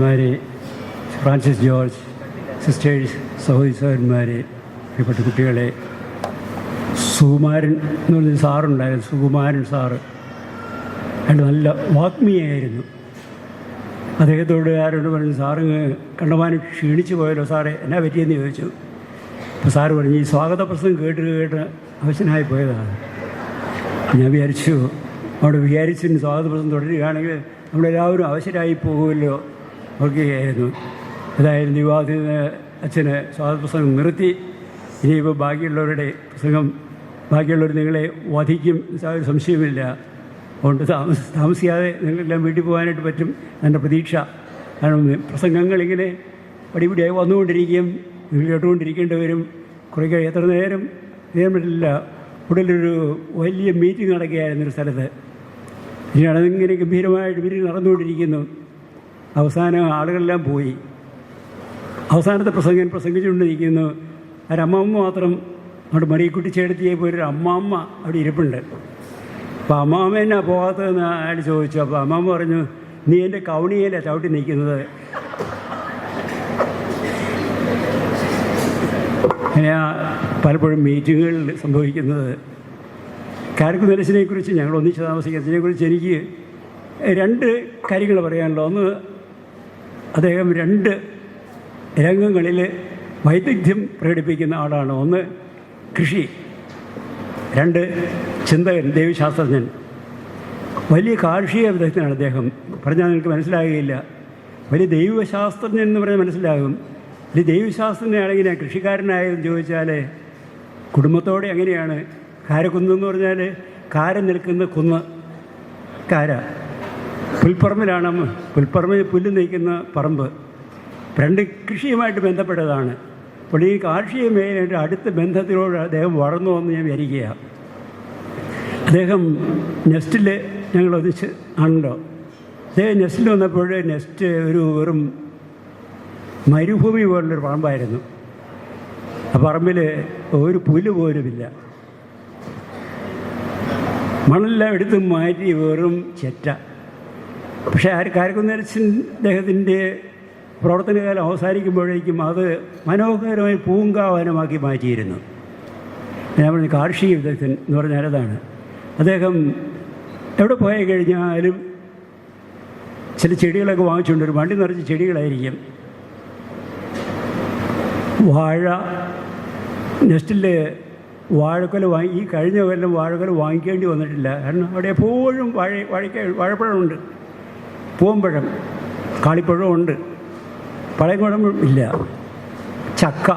അച്ഛന്മാരെ Francis George sisters സഹോദരി സഹോദരന്മാരെ പ്രിയപ്പെട്ട കുട്ടികളെ സുകുമാരൻ എന്ന് പറഞ്ഞൊരു സാറുണ്ടായിരുന്നു സുകുമാരൻ സാറ്. അയാൾ നല്ല വാഗ്മിയായിരുന്നു. അദ്ദേഹത്തോട് ആരോട് പറഞ്ഞു സാറ് കണ്ടമാനം ക്ഷീണിച്ചു പോയല്ലോ സാറേ എന്നാ പറ്റിയെന്ന് ചോദിച്ചു. അപ്പോൾ സാറ് പറഞ്ഞു ഈ സ്വാഗത പ്രസംഗം കേട്ട് കേട്ട് അവശനായി പോയതാണ്. ഞാൻ വിചാരിച്ചു അവിടെ വിചാരിച്ചിന് സ്വാഗത പ്രസംഗം തുടരുകയാണെങ്കിൽ നമ്മളെല്ലാവരും അവശരായി പോകുമല്ലോ. ഓക്കെയായിരുന്നു അതായിരുന്നു നിന്ന് അച്ഛന് സ്വാതപ്രസംഗം നിർത്തി. ഇനിയിപ്പോൾ ബാക്കിയുള്ളവരുടെ പ്രസംഗം ബാക്കിയുള്ളവർ നിങ്ങളെ വധിക്കും ഒരു സംശയമില്ല അതുകൊണ്ട് താമസ താമസിക്കാതെ നിങ്ങളെല്ലാം വീട്ടിൽ പോകാനായിട്ട് പറ്റും എന്റെ പ്രതീക്ഷ. കാരണം പ്രസംഗങ്ങൾ ഇങ്ങനെ പടിപടിയായി വന്നുകൊണ്ടിരിക്കും. നിങ്ങൾ കേട്ടുകൊണ്ടിരിക്കേണ്ടി വരും കുറേ കഴി എത്ര നേരം നേരം പറ്റില്ല. ഉടലൊരു വലിയ മീറ്റിംഗ് നടക്കുകയായിരുന്നു ഒരു സ്ഥലത്ത്. ഇനിയാണ് അതിങ്ങനെ ഗംഭീരമായിട്ട് മീറ്റിംഗ് നടന്നുകൊണ്ടിരിക്കുന്നു. അവസാനം ആളുകളെല്ലാം പോയി. അവസാനത്തെ പ്രസംഗം പ്രസംഗിച്ചുകൊണ്ടിരിക്കുന്നു. ഒരമ്മമ്മ മാത്രം അവിടെ മറിയക്കുട്ടി ചേടത്തിയെ പോയി. ഒരു അമ്മാമ്മ അവിടെ ഇരിപ്പുണ്ട്. അപ്പോൾ അമ്മാമ്മ എന്നാ പോകാത്തതെന്ന് അയാൾ ചോദിച്ചു. അപ്പോൾ അമ്മാമ്മ പറഞ്ഞു നീ എന്റെ കവണിയല്ല ചവിട്ടി നിൽക്കുന്നത്. അങ്ങനെയാ പലപ്പോഴും മീറ്റിങ്ങുകളിൽ സംഭവിക്കുന്നത്. കാരക്കുനരസിനെ കുറിച്ച് ഞങ്ങൾ ഒന്നിച്ച് താമസിക്കുന്നതിനെക്കുറിച്ച് എനിക്ക് രണ്ട് കാര്യങ്ങൾ പറയാനുള്ളൂ ഒന്ന് അദ്ദേഹം രണ്ട് രംഗങ്ങളിൽ വൈദഗ്ധ്യം പ്രകടിപ്പിക്കുന്ന ആളാണ്. ഒന്ന് കൃഷി രണ്ട് ചിന്തകൻ ദേവിശാസ്ത്രജ്ഞൻ. വലിയ കാർഷിക വിദഗ്ധനാണ് അദ്ദേഹം. പറഞ്ഞാൽ നിങ്ങൾക്ക് മനസ്സിലാകുകയില്ല. വലിയ ദൈവശാസ്ത്രജ്ഞൻ എന്ന് പറഞ്ഞാൽ മനസ്സിലാകും. വലിയ ദൈവശാസ്ത്രജ്ഞനാണെങ്കിൽ ഞാൻ കൃഷിക്കാരനായെന്ന് ചോദിച്ചാൽ കുടുംബത്തോടെ എങ്ങനെയാണ്? കാരക്കുന്ന് എന്ന് പറഞ്ഞാൽ കാര നിൽക്കുന്ന കുന്ന്. കാര. പുൽപ്പറമ്പിലാണ് പുൽപ്പറമ്പിൽ പുല്ല് നയിക്കുന്ന പറമ്പ്. രണ്ട് കൃഷിയുമായിട്ട് ബന്ധപ്പെട്ടതാണ്. അപ്പോൾ ഈ കാർഷിക മേഖലയുടെ അടുത്ത ബന്ധത്തിലൂടെ അദ്ദേഹം വളർന്നു വന്ന് ഞാൻ വിചാരിക്കുകയാണ് അദ്ദേഹം നെസ്റ്റിൽ ഞങ്ങൾ ഒന്നിച്ച് ആണല്ലോ. അദ്ദേഹം നെസ്റ്റിൽ വന്നപ്പോൾ നെസ്റ്റ് ഒരു വെറും മരുഭൂമി പോലുള്ളൊരു പറമ്പായിരുന്നു. ആ പറമ്പിൽ ഒരു പുല്ല് പോലുമില്ല. മണെല്ലാം എടുത്ത് മാറ്റി വെറും ചെറ്റ. പക്ഷേ ആര് കാരക്കുന്നരച്ചൻ അദ്ദേഹത്തിന്റെ പ്രവർത്തനകാലം അവസാനിക്കുമ്പോഴേക്കും അത് മനോഹരമായി പൂങ്കാവനമാക്കി മാറ്റിയിരുന്നു. ഞാൻ പറഞ്ഞ കാർഷിക വിദഗ്ധൻ എന്ന് പറഞ്ഞാൽ അതാണ് അദ്ദേഹം എവിടെ പോയി കഴിഞ്ഞാലും ചില ചെടികളൊക്കെ വാങ്ങിച്ചുകൊണ്ട് ഒരു വണ്ടി നിറച്ച് ചെടികളായിരിക്കും. വാഴ നെസ്റ്റിൽ വാഴക്കൊല വാങ്ങി ഈ കഴിഞ്ഞ കൊല്ലം വാഴക്കൊല വാങ്ങിക്കേണ്ടി വന്നിട്ടില്ല. കാരണം അവിടെ എപ്പോഴും വാഴ വാഴക്ക വാഴപ്പഴമുണ്ട്. പൂവമ്പഴം കാളിപ്പഴമുണ്ട് പഴയകുളം ഇല്ല. ചക്ക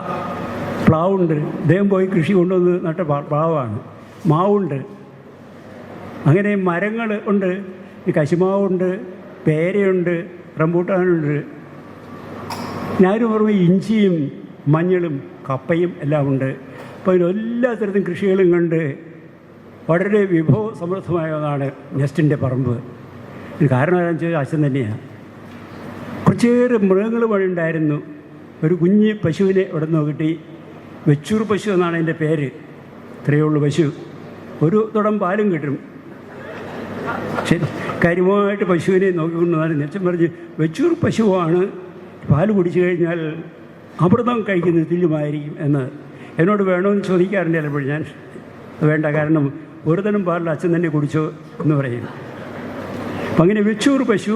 പ്ലാവുണ്ട്. അദ്ദേഹം പോയി കൃഷി കൊണ്ടുവന്ന് നട്ട പ്ലാ- പ്ലാവാണ്. മാവുണ്ട്. അങ്ങനെ മരങ്ങൾ ഉണ്ട്. കശുമാവുണ്ട് പേരയുണ്ട് റംബൂട്ടാനുണ്ട്. ഞാനും ഓർമ്മ ഇഞ്ചിയും മഞ്ഞളും കപ്പയും എല്ലാം ഉണ്ട്. അപ്പോൾ എല്ലാ തരത്തിലും കൃഷികളും കണ്ട് വളരെ വിഭവ സമൃദ്ധമായതാണ് നെസ്റ്റിന്റെ പറമ്പ്. ഇത് കാരണം ഏതാന്ന് വെച്ചാൽ അച്ഛൻ തന്നെയാണ്. കുറച്ചേറെ മൃഗങ്ങൾ വഴി ഉണ്ടായിരുന്നു. ഒരു കുഞ്ഞ് പശുവിനെ ഇവിടെ നിന്ന് കിട്ടി. വെച്ചൂർ പശു എന്നാണ് അതിന്റെ പേര്. ഇത്രയേ ഉള്ളൂ പശു. ഒരു തുടം പാലും കിട്ടും. ശരി. കാര്യമായിട്ട് പശുവിനെ നോക്കിക്കൊണ്ടുവന്നാലും നെച്ചൻ പറഞ്ഞ് വെച്ചൂർ പശുവാണ്. പാൽ കുടിച്ചു കഴിഞ്ഞാൽ അമൃതം കഴിക്കുന്നത് തുല്യമായിരിക്കും എന്ന് എന്നോട് വേണമെന്ന് ചോദിക്കാറുണ്ട് ചിലപ്പോൾ ഞാൻ വേണ്ട കാരണം ഒരു തരം പാലിൽ അച്ഛൻ തന്നെ കുടിച്ചോ എന്ന് പറയും. അപ്പം അങ്ങനെ വെച്ചൂർ പശു.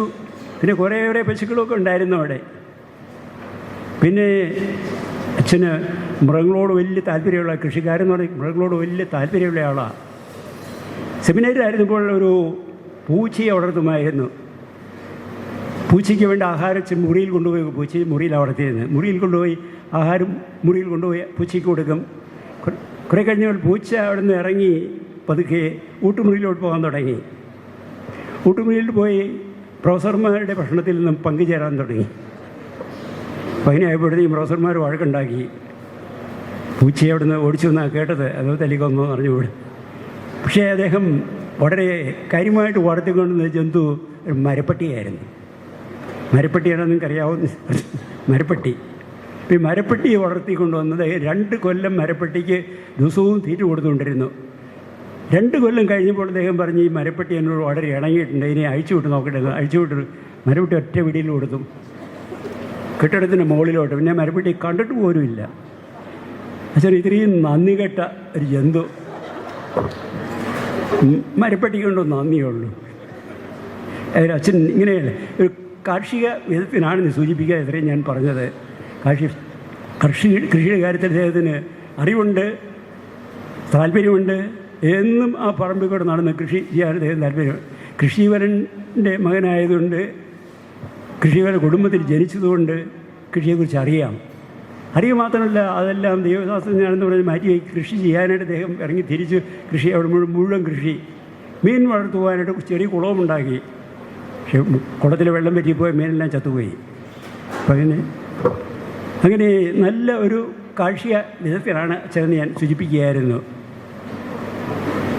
പിന്നെ കുറേ കുറേ പശുക്കളൊക്കെ ഉണ്ടായിരുന്നു അവിടെ. പിന്നെ അച്ഛന് മൃഗങ്ങളോട് വലിയ താല്പര്യമുള്ള കൃഷിക്കാരെന്ന് പറഞ്ഞാൽ മൃഗങ്ങളോട് വലിയ താല്പര്യമുള്ള ആളാണ് സെമിനാരിലായിരുന്നപ്പോൾ ഒരു പൂച്ചയെ വളർത്തുമായിരുന്നു പൂച്ചയ്ക്ക് വേണ്ട ആഹാരം മുറിയിൽ കൊണ്ടുപോയി പൂച്ചയെ മുറിയിൽ വളർത്തിയിരുന്നത് മുറിയിൽ കൊണ്ടുപോയി ആഹാരം മുറിയിൽ കൊണ്ടുപോയി പൂച്ചയ്ക്ക് കൊടുക്കും. കുറേ കഴിഞ്ഞപ്പോൾ പൂച്ച അവിടെ നിന്ന് ഇറങ്ങി പതുക്കെ ഊട്ടുമുറിയിലോട്ട് പോകാൻ തുടങ്ങി. ഊട്ടുമുറിയിൽ പോയി പ്രൊഫസർമാരുടെ ഭക്ഷണത്തിൽ നിന്നും പങ്കുചേരാൻ തുടങ്ങി. അപ്പോൾ അതിനായപ്പോഴത്തേക്കും പ്രൊഫസർമാർ വഴക്കുണ്ടാക്കി. പൂച്ചയെ അവിടുന്ന് ഓടിച്ചു എന്നാണ് കേട്ടത്? അതോ തല്ലിക്കൊന്നോ അറിഞ്ഞുകൂടെ പക്ഷേ അദ്ദേഹം വളരെ കാര്യമായിട്ട് വളർത്തിക്കൊണ്ടുന്ന ജന്തു ഒരു മരപ്പട്ടിയായിരുന്നു. മരപ്പട്ടിയാണ് നിങ്ങൾക്ക് അറിയാവുന്ന മരപ്പട്ടി. ഈ മരപ്പട്ടിയെ വളർത്തിക്കൊണ്ടുവന്നത് രണ്ട് കൊല്ലം മരപ്പട്ടിക്ക് ദിവസവും തീറ്റ കൊടുത്തുകൊണ്ടിരുന്നു. രണ്ട് കൊല്ലം കഴിഞ്ഞപ്പോൾ അദ്ദേഹം പറഞ്ഞ് ഈ മരപ്പെട്ടി എന്നോട് വളരെ ഇണങ്ങിയിട്ടുണ്ട്. ഇനി അഴിച്ചു വിട്ട് നോക്കട്ടെ. അഴിച്ചു വിട്ട് മരപ്പെട്ടി ഒറ്റ പിടിയിൽ കൊടുത്തു. കെട്ടിടത്തിന്റെ മുകളിലോട്ട്. പിന്നെ മരപ്പെട്ടി കണ്ടിട്ട് പോലുമില്ല അച്ഛൻ ഇത്രയും നന്ദി കെട്ട ഒരു ജന്തു. മരപ്പെട്ടി കൊണ്ടോ നന്ദിയുള്ളൂ. അതിൽ അച്ഛൻ ഇങ്ങനെയല്ല? ഒരു കാർഷിക വിധത്തിനാണ് സൂചിപ്പിക്കുക ഇത്രയും ഞാൻ പറഞ്ഞത്. കാർഷിക കൃഷി കൃഷിയുടെ കാര്യത്തിൽ അദ്ദേഹത്തിന് അറിവുണ്ട് താല്പര്യമുണ്ട്. എന്നും ആ പറമ്പിൽ കൂടെ നടന്ന് കൃഷി അദ്ദേഹം താല്പര്യം. കൃഷിവരന്റെ മകനായതുകൊണ്ട് കൃഷിവര കുടുംബത്തിൽ ജനിച്ചതുകൊണ്ട് കൃഷിയെക്കുറിച്ച് അറിയാം. അറിയുക മാത്രമല്ല അതെല്ലാം ദൈവശാസ്ത്രജ്ഞാനെന്ന് പറഞ്ഞ് മാറ്റി കൃഷി ചെയ്യാനായിട്ട് അദ്ദേഹം ഇറങ്ങി തിരിച്ച് കൃഷി അവിടെ മുഴുവൻ മുഴുവൻ കൃഷി. മീൻ വളർത്തുവാനായിട്ട് ചെറിയ കുളവുമുണ്ടാക്കി. പക്ഷെ കുളത്തിൽ വെള്ളം പറ്റിപ്പോയി മീനെല്ലാം ചത്തുപോയി. അങ്ങനെ അങ്ങനെ നല്ല ഒരു കാർഷിക വിധത്തിലാണ് അച്ഛനെ ഞാൻ സൂചിപ്പിക്കുകയായിരുന്നു.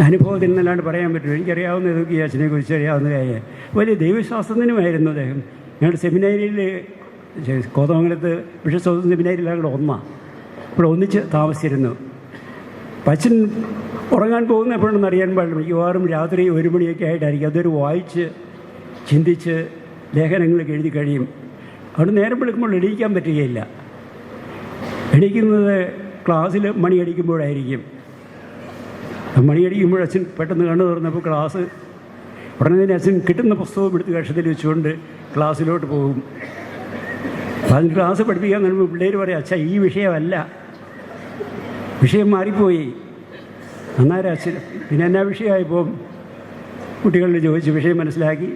അനുഭവത്തിൽ നിന്നല്ലാണ്ട് പറയാൻ പറ്റും എനിക്കറിയാവുന്ന അച്ഛനെ കുറിച്ച് അറിയാവുന്ന കാര്യം. വലിയ ദൈവശാസ്ത്രജ്ഞനുമായിരുന്നു അദ്ദേഹം. ഞങ്ങളുടെ സെമിനാരിയിൽ കോതമംഗലത്ത് ബിഷപ്പ് സെമിനാരിലാണ് ഒന്നാണ് ഇവിടെ ഒന്നിച്ച് താമസിച്ചിരുന്നു. പച്ചൻ ഉറങ്ങാൻ പോകുന്ന എപ്പോഴൊന്നും അറിയാൻ പാടില്ല. മിക്കവാറും രാത്രി ഒരു മണിയൊക്കെ ആയിട്ടായിരിക്കും. അതൊരു വായിച്ച് ചിന്തിച്ച് ലേഖനങ്ങളൊക്കെ എഴുതി കഴിയും. അവിടെ നേരം വിളിക്കുമ്പോൾ എണീക്കാൻ പറ്റുകയില്ല. എണീക്കുന്നത് ക്ലാസ്സിൽ മണിയടിക്കുമ്പോഴായിരിക്കും. മണിയടിക്കുമ്പോൾ അച്ഛൻ പെട്ടെന്ന് കണ്ണു തുറന്നപ്പോൾ ക്ലാസ് ഉടനെ തന്നെ അച്ഛൻ കിട്ടുന്ന പുസ്തകം എടുത്ത് കക്ഷത്തിൽ വെച്ചുകൊണ്ട് ക്ലാസ്സിലോട്ട് പോകും. അതിന് ക്ലാസ് പഠിപ്പിക്കാൻ കഴിയുമ്പോൾ പിള്ളേർ പറയും അച്ഛാ ഈ വിഷയമല്ല. വിഷയം മാറിപ്പോയി. അന്നേരം അച്ഛൻ പിന്നെ എന്നാ വിഷയമായപ്പോൾ കുട്ടികളിൽ ചോദിച്ച് വിഷയം മനസ്സിലാക്കി.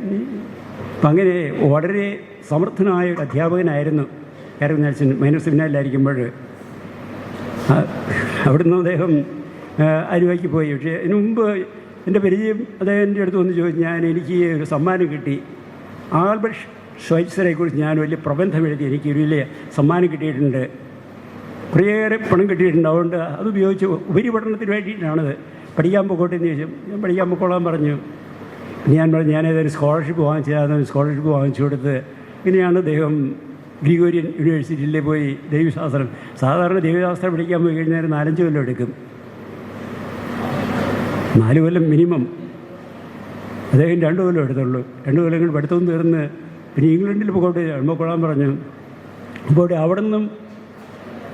അപ്പം അങ്ങനെ വളരെ സമർത്ഥനായ ഒരു അധ്യാപകനായിരുന്നു. കാരണം അച്ഛൻ മൈനർ സെമിനാറിലായിരിക്കുമ്പോൾ ആ, അവിടുന്ന് അദ്ദേഹം ആ, ആലുവയ്ക്ക് പോയി. പക്ഷേ അതിന് മുമ്പ് എന്റെ പരിചയം അദ്ദേഹത്തിന്റെ അടുത്ത് വന്ന് ചോദിച്ചു ഞാൻ എനിക്ക് ഒരു സമ്മാനം കിട്ടി. ആൽബർട്ട് ഷോയ്സറെ കുറിച്ച് ഞാൻ വലിയ പ്രബന്ധം എഴുതി എനിക്ക് വലിയ സമ്മാനം കിട്ടിയിട്ടുണ്ട്. കുറേയേറെ പണം കിട്ടിയിട്ടുണ്ട്. അതുകൊണ്ട് അത് ഉപയോഗിച്ച് ഉപരിപഠനത്തിന് വേണ്ടിയിട്ടാണത്. പഠിക്കാൻ പോകട്ടെ എന്ന് ചോദിച്ചു. ഞാൻ പഠിക്കാൻ പൊക്കോളാൻ പറഞ്ഞു. ഞാൻ പറഞ്ഞു ഞാൻ ഏതായാലും സ്കോളർഷിപ്പ് വാങ്ങിച്ചതാണ് സ്കോളർഷിപ്പ് വാങ്ങിച്ചു കൊടുത്ത്. ഇങ്ങനെയാണ് അദ്ദേഹം ഗ്രിഗോറിയൻ യൂണിവേഴ്സിറ്റിയിൽ പോയി ദൈവശാസ്ത്രം. സാധാരണ ദൈവശാസ്ത്രം പഠിക്കാൻ പോയി കഴിഞ്ഞാൽ നാലഞ്ച് കൊല്ലം എടുക്കും. നാല് കൊല്ലം മിനിമം. അദ്ദേഹം രണ്ട് കൊല്ലം എടുത്തുള്ളൂ. രണ്ട് കൊല്ലം കൊണ്ട് പഠിത്തവും തീർന്ന് പിന്നെ ഇംഗ്ലണ്ടിൽ പോകട്ടെ എഴുമ്പക്കൊള്ളാൻ പറഞ്ഞു. അപ്പോൾ അവിടെ നിന്നും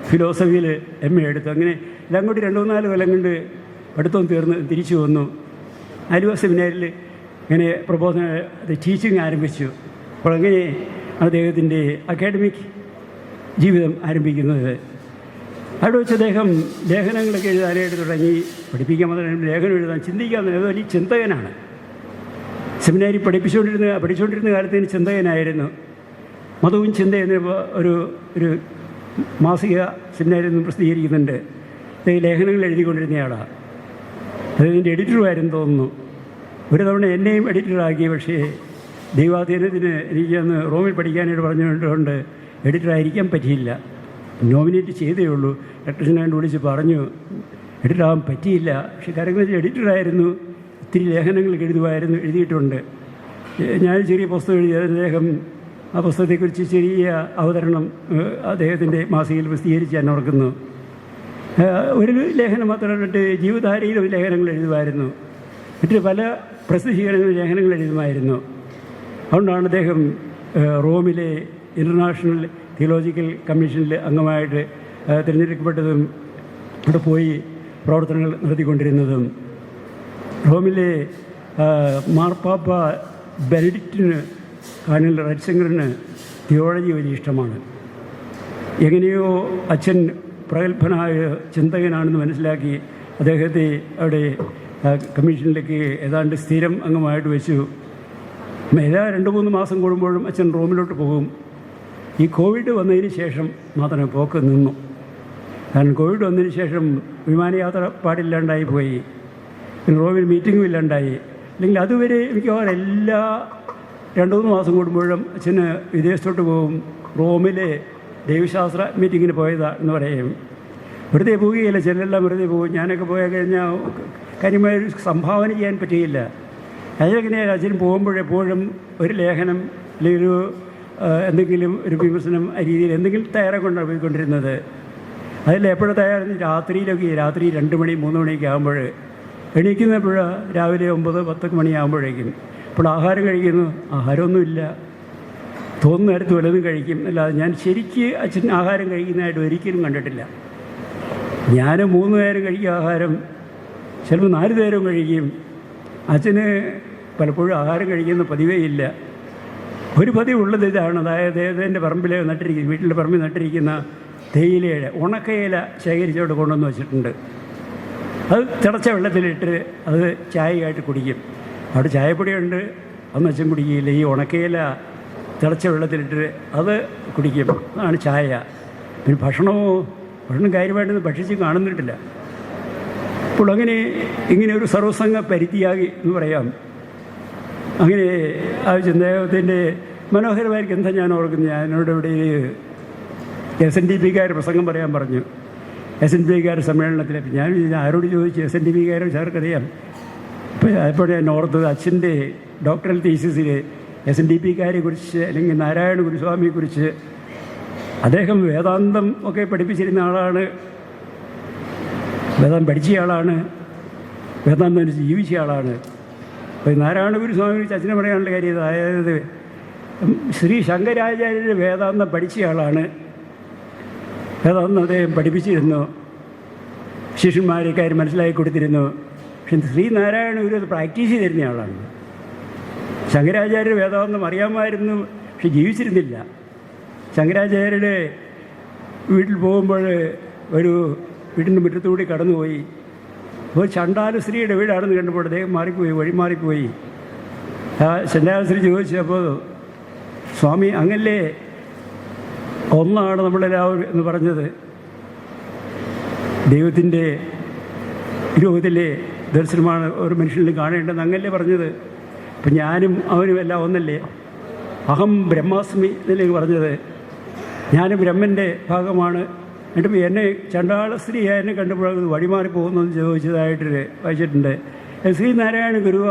ഫിലോസഫിയിൽ എം എ എടുത്തു. അങ്ങനെ കൂടി രണ്ട് മൂന്നാൽ കൊല്ലം കൊണ്ട് പഠിത്തവും തീർന്ന് തിരിച്ചു വന്നു. ആലുവ സെമിനാരിൽ ഇങ്ങനെ പ്രബോധന ടീച്ചിങ് ആരംഭിച്ചു. അപ്പോൾ അങ്ങനെ അദ്ദേഹത്തിന്റെ അക്കാഡമിക് ജീവിതം ആരംഭിക്കുന്നത്. അവിടെ വെച്ച് അദ്ദേഹം ലേഖനങ്ങളൊക്കെ എഴുതാനായിട്ട് തുടങ്ങി പഠിപ്പിക്കാൻ മാത്രം ലേഖനം എഴുതാൻ ചിന്തിക്കാൻ വലിയ ചിന്തകനാണ്. സെമിനാരി പഠിപ്പിച്ചുകൊണ്ടിരുന്ന പഠിച്ചുകൊണ്ടിരുന്ന കാലത്തിന് ചിന്തകനായിരുന്നു. മതവും ചിന്ത എന്ന ഒരു ഒരു മാസിക സെമിനാരിൽ നിന്ന് പ്രസിദ്ധീകരിക്കുന്നുണ്ട്. അദ്ദേഹം ലേഖനങ്ങൾ എഴുതിക്കൊണ്ടിരുന്നയാളാണ് അദ്ദേഹത്തിന്റെ എഡിറ്ററുമായിരുന്നു തോന്നുന്നു. ഒരു തവണ എന്നെയും എഡിറ്ററാക്കി പക്ഷേ ദൈവാധീനത്തിന് എനിക്ക് അന്ന് റോമിൽ പഠിക്കാനായിട്ട് പറഞ്ഞുകൊണ്ട് എഡിറ്ററായിരിക്കാൻ പറ്റിയില്ല. നോമിനേറ്റ് ചെയ്തേ ഉള്ളൂ. ഇലക്ട്രീഷ്യനായിട്ട് വിളിച്ച് പറഞ്ഞു എഡിറ്ററാകാൻ പറ്റിയില്ല. പക്ഷേ കാര്യങ്ങൾ എഡിറ്ററായിരുന്നു. ഒത്തിരി ലേഖനങ്ങൾ എഴുതുമായിരുന്നു എഴുതിയിട്ടുണ്ട്. ഞാൻ ചെറിയ പുസ്തകം എഴുതി അദ്ദേഹം ആ പുസ്തകത്തെക്കുറിച്ച് ചെറിയ അവതരണം അദ്ദേഹത്തിന്റെ മാസികയിൽ പ്രസിദ്ധീകരിച്ച് ഞാൻ ഓർക്കുന്നു. ഒരു ലേഖനം മാത്രമായിട്ട് ജീവിതധാരയിലും ലേഖനങ്ങൾ എഴുതുമായിരുന്നു മറ്റു പല പ്രസിദ്ധീകരണങ്ങളിൽ ലേഖനങ്ങൾ എഴുതുമായിരുന്നു. അതുകൊണ്ടാണ് അദ്ദേഹം റോമിലെ ഇന്റർനാഷണൽ തിയോളജിക്കൽ കമ്മീഷനിൽ അംഗമായിട്ട് തിരഞ്ഞെടുക്കപ്പെട്ടതും അവിടെ പോയി പ്രവർത്തനങ്ങൾ നടത്തിക്കൊണ്ടിരുന്നതും റോമിലെ മാർപ്പാപ്പ ബെനഡിക്റ്റിന് കാണിൽ റൈറ്റ്സിംഗറിന് തിയോളജി വലിയ ഇഷ്ടമാണ്. എങ്ങനെയോ അച്ഛൻ പ്രഗത്ഭനായ ചിന്തകനാണെന്ന് മനസ്സിലാക്കി അദ്ദേഹത്തെ അവിടെ കമ്മീഷനിലേക്ക് ഏതാണ്ട് സ്ഥിരം അംഗമായിട്ട് വെച്ചു. എല്ലാ രണ്ട് മൂന്ന് മാസം കൂടുമ്പോഴും അച്ഛൻ റോമിലോട്ട് പോകും. ഈ കോവിഡ് വന്നതിന് ശേഷം മാത്രമേ പോക്ക് നിന്നു. കാരണം കോവിഡ് വന്നതിന് ശേഷം വിമാനയാത്ര പാടില്ലാണ്ടായി പോയി. പിന്നെ റോമിൽ മീറ്റിങ്ങും ഇല്ലാണ്ടായി. അല്ലെങ്കിൽ അതുവരെ മിക്കവാറും എല്ലാ രണ്ടു മൂന്ന് മാസം കൂടുമ്പോഴും അച്ഛന് വിദേശത്തോട്ട് പോകും. റോമിലെ ദൈവശാസ്ത്ര മീറ്റിങ്ങിന് പോയതാ എന്ന് പറയും. വെറുതെ പോവുകയില്ല ചിലരെല്ലാം വെറുതെ പോകും. ഞാനൊക്കെ പോയ കഴിഞ്ഞാൽ കാര്യമായൊരു സംഭാവന ചെയ്യാൻ പറ്റുകയില്ല അതിലെങ്ങനെ അച്ഛൻ പോകുമ്പോഴെപ്പോഴും ഒരു ലേഖനം അല്ലെങ്കിൽ ഒരു എന്തെങ്കിലും ഒരു വിമർശനം രീതിയിൽ എന്തെങ്കിലും തയ്യാറാക്കൊണ്ടാണ് പോയിക്കൊണ്ടിരുന്നത് അതിൽ എപ്പോഴും തയ്യാറെന്ന്? രാത്രിയിലൊക്കെ രാത്രി രണ്ട് മണി മൂന്ന് മണിയൊക്കെ ആകുമ്പോൾ എണീക്കുന്നപ്പോഴ രാവിലെ ഒമ്പത് പത്തൊക്കെ മണിയാകുമ്പോഴേക്കും ഇപ്പോൾ ആഹാരം കഴിക്കുന്നു? ആഹാരമൊന്നുമില്ല. തോന്നുന്ന നേരത്ത് വല്ലതും കഴിക്കും. അല്ലാതെ ഞാൻ ശരിക്ക് അച്ഛൻ ആഹാരം കഴിക്കുന്നതായിട്ട് ഒരിക്കലും കണ്ടിട്ടില്ല. ഞാൻ മൂന്ന് നേരം കഴിക്കും ആഹാരം. ചിലപ്പോൾ നാല് നേരം കഴിക്കും. അച്ഛന് പലപ്പോഴും ആഹാരം കഴിക്കുന്ന പതിവേ ഇല്ല. ഒരു പതിവുള്ളത് ഇതാണ്. അതായത് അദ്ദേഹത്തിന്റെ പറമ്പിൽ നട്ടിരിക്കുന്ന വീട്ടിലെ പറമ്പിൽ നട്ടിരിക്കുന്ന തേയിലയുടെ ഉണക്കയില ശേഖരിച്ചോട്ട് കൊണ്ടുവന്ന് വെച്ചിട്ടുണ്ട്. അത് തിളച്ച വെള്ളത്തിലിട്ട് അത് ചായയായിട്ട് കുടിക്കും. അവിടെ ചായപ്പൊടിയുണ്ട് അന്ന് അച്ഛൻ കുടിക്കില്ല ഈ ഉണക്കയില തിളച്ച വെള്ളത്തിലിട്ട് അത് കുടിക്കും. അതാണ് ചായ. പിന്നെ ഭക്ഷണമോ ഭക്ഷണം കാര്യമായിട്ടൊന്നും ഭക്ഷിച്ച് കാണുന്നിട്ടില്ല. അപ്പോൾ അങ്ങനെ ഇങ്ങനെ ഒരു സർവസംഗ പരിധിയാകി എന്ന് പറയാം. അങ്ങനെ ആ അദ്ദേഹത്തിന്റെ മനോഹരമായ എന്താ ഞാൻ ഓർക്കുന്നു ഞാൻ എന്നോട് ഇവിടെ എസ് എൻ ഡി പിക്കാർ പ്രസംഗം പറയാൻ പറഞ്ഞു. എസ് എൻ പിക്കാർ സമ്മേളനത്തിൽ ഞാൻ ആരോട് ചോദിച്ചു? എസ് എൻ ഡി പിക്കാരെ സാർക്കറിയാം. ഇപ്പോൾ അപ്പോൾ ഞാൻ ഓർത്തത്? അച്ഛന്റെ ഡോക്ടറൽ തീസിസിൽ എസ് എൻ ഡി പിക്കാരെ കുറിച്ച് അല്ലെങ്കിൽ നാരായണ ഗുരുസ്വാമിയെ കുറിച്ച് അദ്ദേഹം വേദാന്തം ഒക്കെ പഠിപ്പിച്ചിരുന്ന ആളാണ്. വേദാന്തം പഠിച്ച ആളാണ്. വേദാന്തം ജീവിച്ച ആളാണ്. അപ്പോൾ നാരായണ ഗുരുസ്വാമി കുറിച്ച് അച്ഛനെ പറയാനുള്ള കാര്യം അതായത് ശ്രീ ശങ്കരാചാര്യർ വേദാന്തം പഠിച്ച ആളാണ്. വേദാന്തം അദ്ദേഹം പഠിപ്പിച്ചിരുന്നു. ശിഷ്യന്മാരെ കാര്യം മനസ്സിലാക്കി കൊടുത്തിരുന്നു. പക്ഷെ ശ്രീനാരായണ ഗുരു അത് പ്രാക്ടീസ് ചെയ്തിരുന്ന ആളാണ്. ശങ്കരാചാര്യർ വേദാന്തം അറിയാമായിരുന്നു പക്ഷെ ജീവിച്ചിരുന്നില്ല. ശങ്കരാചാര്യരുടെ വീട്ടിൽ പോകുമ്പോൾ ഒരു വീടിന്റെ മുറ്റത്തുകൂടി കടന്നുപോയി. ഒരു ചണ്ടാല സ്ത്രീയുടെ വീടാണെന്ന് കണ്ടപ്പോൾ അദ്ദേഹം മാറിപ്പോയി വഴി മാറിപ്പോയി ആ ചണ്ടാല ചോദിച്ചപ്പോൾ സ്വാമി അങ്ങല്ലേ ഒന്നാണ് നമ്മളെല്ലാവരും എന്ന് പറഞ്ഞത്. ദൈവത്തിന്റെ രൂപത്തിലെ ദർശനമാണ് ഒരു മനുഷ്യനിൽ കാണേണ്ടത് അങ്ങല്ലേ പറഞ്ഞത്. അപ്പം ഞാനും അവനും എല്ലാം ഒന്നല്ലേ? അഹം ബ്രഹ്മാസ്മി എന്നല്ലേ പറഞ്ഞത്. ഞാനും ബ്രഹ്മന്റെ ഭാഗമാണ്. എന്നിട്ട് എന്നെ ചണ്ടാള സ്ത്രീ എന്നെ കണ്ടപ്പോഴത് വഴിമാറി പോകുന്നതെന്ന് ചോദിച്ചതായിട്ട് വായിച്ചിട്ടുണ്ട്. ശ്രീനാരായണ ഗുരുവ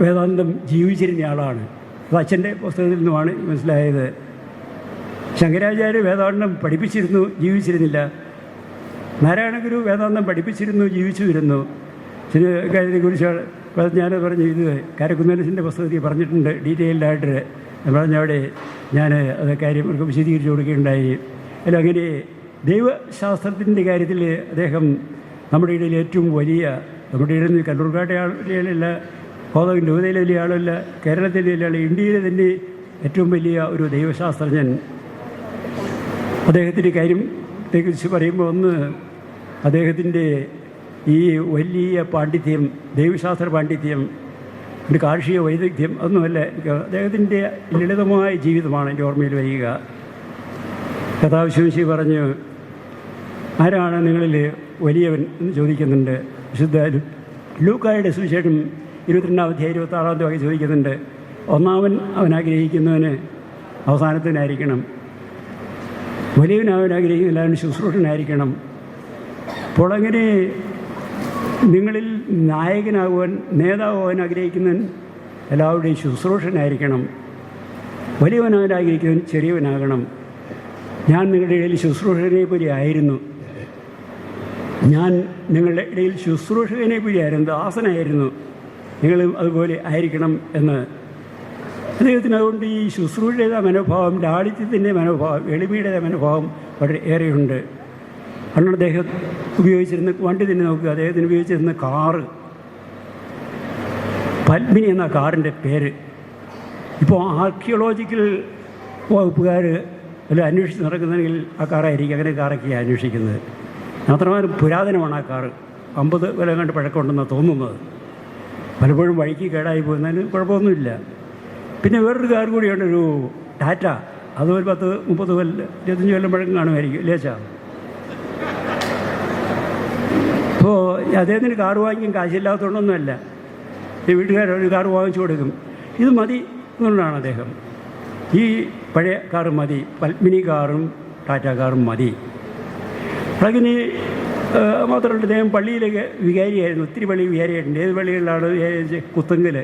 വേദാന്തം ജീവിച്ചിരുന്ന ആളാണ്. അത് അച്ഛന്റെ പുസ്തകത്തിൽ നിന്നുമാണ് മനസ്സിലായത്. ശങ്കരാചാര്യ വേദാന്തം പഠിപ്പിച്ചിരുന്നു ജീവിച്ചിരുന്നില്ല. നാരായണ ഗുരു വേദാന്തം പഠിപ്പിച്ചിരുന്നു ജീവിച്ചു വരുന്നു ചില കാര്യത്തെക്കുറിച്ച് ഞാൻ പറഞ്ഞു ഇത് കാരക്കുന്നലസിന്റെ പുസ്തകത്തിൽ പറഞ്ഞിട്ടുണ്ട് ഡീറ്റെയിൽഡായിട്ട് പറഞ്ഞ അവിടെ ഞാൻ അത് കാര്യം അവർക്ക് വിശദീകരിച്ച് കൊടുക്കുകയുണ്ടായി. അല്ല അങ്ങനെ ദൈവശാസ്ത്രത്തിന്റെ കാര്യത്തിൽ അദ്ദേഹം നമ്മുടെ ഇടയിൽ ഏറ്റവും വലിയ നമ്മുടെ ഇടയിൽ നിന്ന് ആളില്ല രൂപതയിലെ വലിയ ആളല്ല കേരളത്തിലെ വലിയ ആൾ ഇന്ത്യയിലെ തന്നെ ഏറ്റവും വലിയ ഒരു ദൈവശാസ്ത്രജ്ഞൻ. അദ്ദേഹത്തിന്റെ കാര്യത്തെക്കുറിച്ച് പറയുമ്പോൾ ഒന്ന് അദ്ദേഹത്തിന്റെ ഈ വലിയ പാണ്ഡിത്യം ദൈവശാസ്ത്ര പാണ്ഡിത്യം ഒരു കാർഷിക വൈദഗ്ധ്യം ഒന്നുമല്ല അദ്ദേഹത്തിന്റെ ലളിതമായ ജീവിതമാണ് എന്റെ ഓർമ്മയിൽ വരിക. കഥാവിശ്വശി പറഞ്ഞു ആരാണ് നിങ്ങളിൽ വലിയവൻ എന്ന് ചോദിക്കുന്നുണ്ട്. വിശുദ്ധ ലൂക്കായുടെ സുവിശേഷം ഇരുപത്തിരണ്ടാം അധ്യായം ഇരുപത്തി ആറാമത്തെ വകை ചോദിക്കുന്നുണ്ട്. ഒന്നാമൻ അവൻ ആഗ്രഹിക്കുന്നവന് അവസാനത്തിനായിരിക്കണം. വലിയവൻ അവൻ ആഗ്രഹിക്കുന്ന എല്ലാവരും ശുശ്രൂഷനായിരിക്കണം. അപ്പോൾ അങ്ങനെ നിങ്ങളിൽ നായകനാകുവാൻ നേതാവാൻ ആഗ്രഹിക്കുന്നവൻ എല്ലാവരുടെയും ശുശ്രൂഷനായിരിക്കണം. വലിയവനാകാൻ ആഗ്രഹിക്കുന്നവൻ ചെറിയവനാകണം. ഞാൻ നിങ്ങളുടെ ഇടയിൽ ശുശ്രൂഷകനെ പോലെ ആയിരുന്നു. ഞാൻ നിങ്ങളുടെ ഇടയിൽ ശുശ്രൂഷകനെ ആയിരുന്നു. ദാസനായിരുന്നു. നിങ്ങളും അതുപോലെ ആയിരിക്കണം എന്ന്. അദ്ദേഹത്തിന് അതുകൊണ്ട് ഈ ശുശ്രൂഷയുടെ മനോഭാവം ലാളിത്യത്തിന്റെ മനോഭാവം എളിമയുടെ മനോഭാവം വളരെ ഏറെയുണ്ട്. അന്ന് അദ്ദേഹം ഉപയോഗിച്ചിരുന്ന വണ്ടി തന്നെ നോക്കുക. അദ്ദേഹത്തിന് ഉപയോഗിച്ചിരുന്ന കാറ്. പത്മിനി എന്ന കാറിന്റെ പേര്. ഇപ്പോൾ ആർക്കിയോളജിക്കൽ വകുപ്പുകാർ വല്ല അന്വേഷിച്ച് നടക്കുന്നെങ്കിൽ ആ കാറായിരിക്കും. അങ്ങനെ കാറൊക്കെയാണ് അന്വേഷിക്കുന്നത്. മാത്രമായും പുരാതനമാണ് ആ കാറ്. അമ്പത് വില കണ്ട് പഴക്കമുണ്ടെന്നാണ് തോന്നുന്നത്. പലപ്പോഴും വഴിക്ക് കേടായി പോകുന്നതിന് കുഴപ്പമൊന്നുമില്ല. പിന്നെ വേറൊരു കാർ കൂടിയുണ്ട് ഒരു ടാറ്റ. അത് ഒരു പത്ത് മുപ്പത് കൊല്ലം ഇരുപത്തഞ്ച് കൊല്ലം പഴക്കം കാണുമായിരിക്കും. ലേച്ചാ ഇപ്പോൾ അദ്ദേഹത്തിന് കാർ വാങ്ങിക്കാൻ കാശില്ലാത്തതുകൊണ്ടൊന്നുമല്ല. ഈ വീട്ടുകാർ ഒരു കാർ വാങ്ങിച്ചു കൊടുക്കും. ഇത് മതി എന്നുള്ളതാണ് അദ്ദേഹം. ഈ പഴയ കാറ് മതി. പത്മിനി കാറും ടാറ്റ കാറും മതി. അതിന് മാത്രമല്ല അദ്ദേഹം പള്ളിയിലേക്ക് വികാരിയായിരുന്നു. ഒത്തിരി പള്ളി വികാരിയായിട്ടുണ്ട്. ഏത് പള്ളികളിലാണ് കുത്തങ്കൽ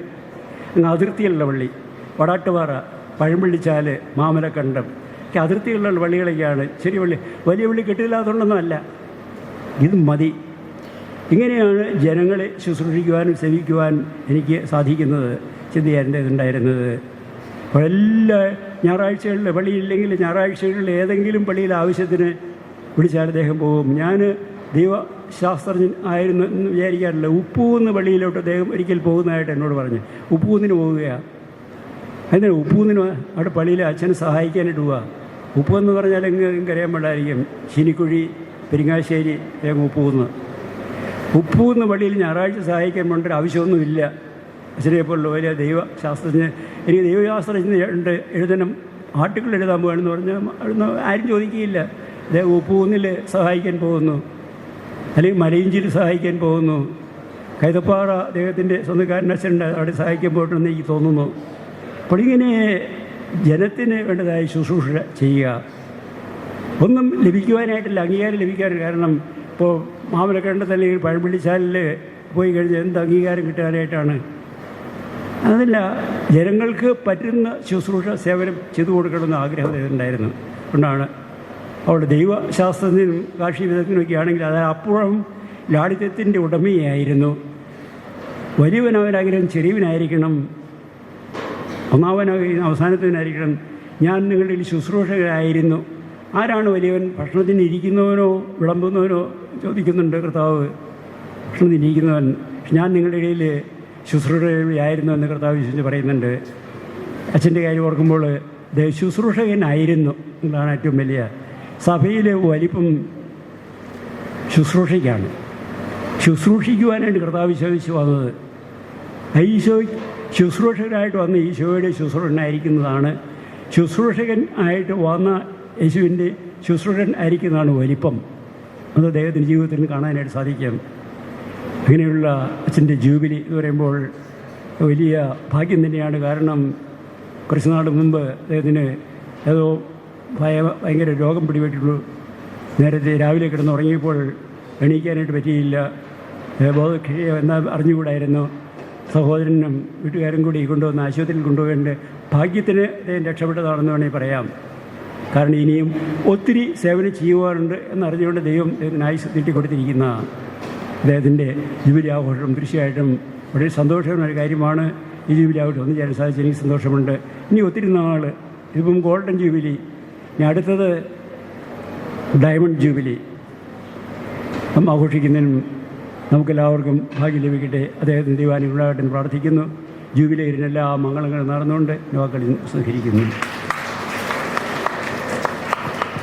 അങ്ങ് അതിർത്തിയുള്ള പള്ളി. വടാട്ടുപാറ പഴമ്പള്ളിച്ചാൽ മാമലക്കണ്ടം. ഒക്കെ അതിർത്തിയുള്ള പള്ളികളൊക്കെയാണ്. ചെറിയ പള്ളി. വലിയ പള്ളി കെട്ടില്ലാത്തതുകൊണ്ടൊന്നുമല്ല. ഇത് മതി. ഇങ്ങനെയാണ് ജനങ്ങളെ ശുശ്രൂഷിക്കുവാനും സേവിക്കുവാൻ എനിക്ക് സാധിക്കുന്നത്. ചിന്തയാന്റെ ഇതുണ്ടായിരുന്നത്. എല്ലാ ഞായറാഴ്ചകളിൽ പള്ളിയില്ലെങ്കിൽ ഞായറാഴ്ചകളിൽ ഏതെങ്കിലും പള്ളിയിൽ ആവശ്യത്തിന് വിളിച്ചാൽ അദ്ദേഹം പോകും. ഞാൻ ദൈവശാസ്ത്രജ്ഞൻ ആയിരുന്നു എന്ന് വിചാരിക്കാറില്ല. ഉപ്പൂന്ന് പള്ളിയിലോട്ട് അദ്ദേഹം ഒരിക്കൽ പോകുന്നതായിട്ട് എന്നോട് പറഞ്ഞു. ഉപ്പൂന്നിന് പോവുകയാണ് അതിന് ഉപ്പൂന്നിന് അവിടെ പള്ളിയിൽ അച്ഛനെ സഹായിക്കാനായിട്ട് ഉപ്പു എന്ന് പറഞ്ഞാൽ എങ്ങനെ അറിയാൻ പാടായിരിക്കും ശിനിക്കുഴി പെരിങ്ങാശ്ശേരി അദ്ദേഹം ഉപ്പൂന്ന്. ഉപ്പൂന്ന് പള്ളിയിൽ ഞായറാഴ്ച സഹായിക്കാൻ വേണ്ട ആവശ്യമൊന്നുമില്ല. അച്ഛനെ പോലുള്ള വലിയ ദൈവശാസ്ത്രജ്ഞൻ എനിക്ക് ദൈവശാസ്ത്രജ്ഞ ഉണ്ട്. എഴുതണം. ആർട്ടിക്കിൾ എഴുതാൻ പോകണമെന്ന് പറഞ്ഞാൽ ആരും ചോദിക്കുകയില്ല. അദ്ദേഹം ഉപ്പൂന്നിൽ സഹായിക്കാൻ പോകുന്നു. അല്ലെങ്കിൽ മലയിഞ്ചിയിൽ സഹായിക്കാൻ പോകുന്നു. കൈതപ്പാറ അദ്ദേഹത്തിന്റെ സ്വന്തക്കാരൻ അച്ഛനുണ്ട് അവിടെ സഹായിക്കാൻ പോയിട്ടുണ്ടെന്ന് എനിക്ക് തോന്നുന്നു. അപ്പോൾ ഇങ്ങനെ ജനത്തിന് വേണ്ടതായ ശുശ്രൂഷ ചെയ്യുക. ഒന്നും ലഭിക്കുവാനായിട്ടില്ല അംഗീകാരം ലഭിക്കാൻ കാരണം ഇപ്പോൾ മാമലക്കണ്ടത്ത് അല്ലെങ്കിൽ പഴമ്പള്ളിച്ചാലിൽ പോയി കഴിഞ്ഞാൽ എന്ത് അംഗീകാരം കിട്ടാനായിട്ടാണ്? അതല്ല ജനങ്ങൾക്ക് പറ്റുന്ന ശുശ്രൂഷ സേവനം ചെയ്തു കൊടുക്കണമെന്ന് ആഗ്രഹം ഉണ്ടായിരുന്നു കൊണ്ടാണ് അവിടെ ദൈവശാസ്ത്രത്തിനും കാർഷിക വിദഗ്ധനും ഒക്കെ ആണെങ്കിൽ അത് അപ്പുറം ലാളിത്യത്തിന്റെ ഉടമയായിരുന്നു. വലിയവനവനാഗ്രഹം ചെറിയവനായിരിക്കണം. ഒന്നാമനായിരിക്കണം അവസാനത്തിനായിരിക്കണം ഞാൻ നിങ്ങളുടെ ശുശ്രൂഷകരായിരുന്നു ആരാണ് വലിയവൻ? ഭക്ഷണത്തിന് ഇരിക്കുന്നവനോ വിളമ്പുന്നവനോ? ചോദിക്കുന്നുണ്ട് കർത്താവ്. ഭക്ഷണത്തിന് ഇരിക്കുന്നവൻ. ഞാൻ നിങ്ങളുടെ ഇടയിൽ ശുശ്രൂഷകരായിരുന്നു എന്ന് കർത്താവ് വിശ്വസിച്ച് പറയുന്നുണ്ട്. അച്ഛന്റെ കാര്യം ഓർക്കുമ്പോൾ ശുശ്രൂഷകനായിരുന്നു. എന്നതാണ് ഏറ്റവും വലിയ സഭയിലെ വലിപ്പം ശുശ്രൂഷയ്ക്കാണ്. ശുശ്രൂഷിക്കുവാനായിട്ട് കർത്താവ് വിശ്വസിച്ച് വന്നത്. ഈശോ ശുശ്രൂഷകരായിട്ട് വന്ന ഈശോയുടെ ശുശ്രൂഷനായിരിക്കുന്നതാണ്. ശുശ്രൂഷകൻ ആയിട്ട് വന്ന യേശുവിന്റെ ശുശ്രൂഷൻ ആയിരിക്കുന്നതാണ് വലിപ്പം. അത് അദ്ദേഹത്തിന്റെ ജീവിതത്തിൽ കാണാനായിട്ട് സാധിക്കും. അങ്ങനെയുള്ള അച്ഛന്റെ ജൂബിലി എന്ന് പറയുമ്പോൾ വലിയ ഭാഗ്യം തന്നെയാണ്. കാരണം കുറച്ച് നാൾ മുമ്പ് അദ്ദേഹത്തിന് ഏതോ ഭയ ഭയങ്കര രോഗം പിടിപെട്ടിട്ടുള്ളൂ. നേരത്തെ രാവിലെ കിടന്ന് ഉറങ്ങിയപ്പോൾ എണീക്കാനായിട്ട് പറ്റിയില്ല. ബോധക്ഷയം എന്നാൽ അറിഞ്ഞുകൂടായിരുന്നു. സഹോദരനും വീട്ടുകാരും കൂടി കൊണ്ടുവന്ന് ആശുപത്രിയിൽ കൊണ്ടുപോകേണ്ട ഭാഗ്യത്തിന് അദ്ദേഹം രക്ഷപ്പെട്ടതാണെന്ന് വേണമെങ്കിൽ പറയാം. കാരണം ഇനിയും ഒത്തിരി സേവനം ചെയ്യുവാറുണ്ട് എന്നറിഞ്ഞുകൊണ്ട് ദൈവം അദ്ദേഹത്തിന് ആയുസ് നീട്ടിക്കൊടുത്തിരിക്കുന്ന അദ്ദേഹത്തിന്റെ ജൂബിലി ആഘോഷം തീർച്ചയായിട്ടും വളരെ സന്തോഷകരമായ കാര്യമാണ്. ഈ ജൂബിലി ആഘോഷം ഒന്ന് ചെയ്യാൻ സാധിച്ചു എനിക്ക് സന്തോഷമുണ്ട്. ഇനി ഒത്തിരി നാൾ ഇതിപ്പം ഗോൾഡൻ ജൂബിലി ഇനി അടുത്തത് ഡയമണ്ട് ജൂബിലി ആഘോഷിക്കുന്നതിനും നമുക്കെല്ലാവർക്കും ഭാഗ്യം ലഭിക്കട്ടെ. അദ്ദേഹത്തിന് ദൈവാനുഗ്രഹമായിട്ട് പ്രാർത്ഥിക്കുന്നു. ജൂബിലി എല്ലാ മംഗളങ്ങളും നടന്നുകൊണ്ട് യുവാക്കളിൽ സഹകരിക്കുന്നു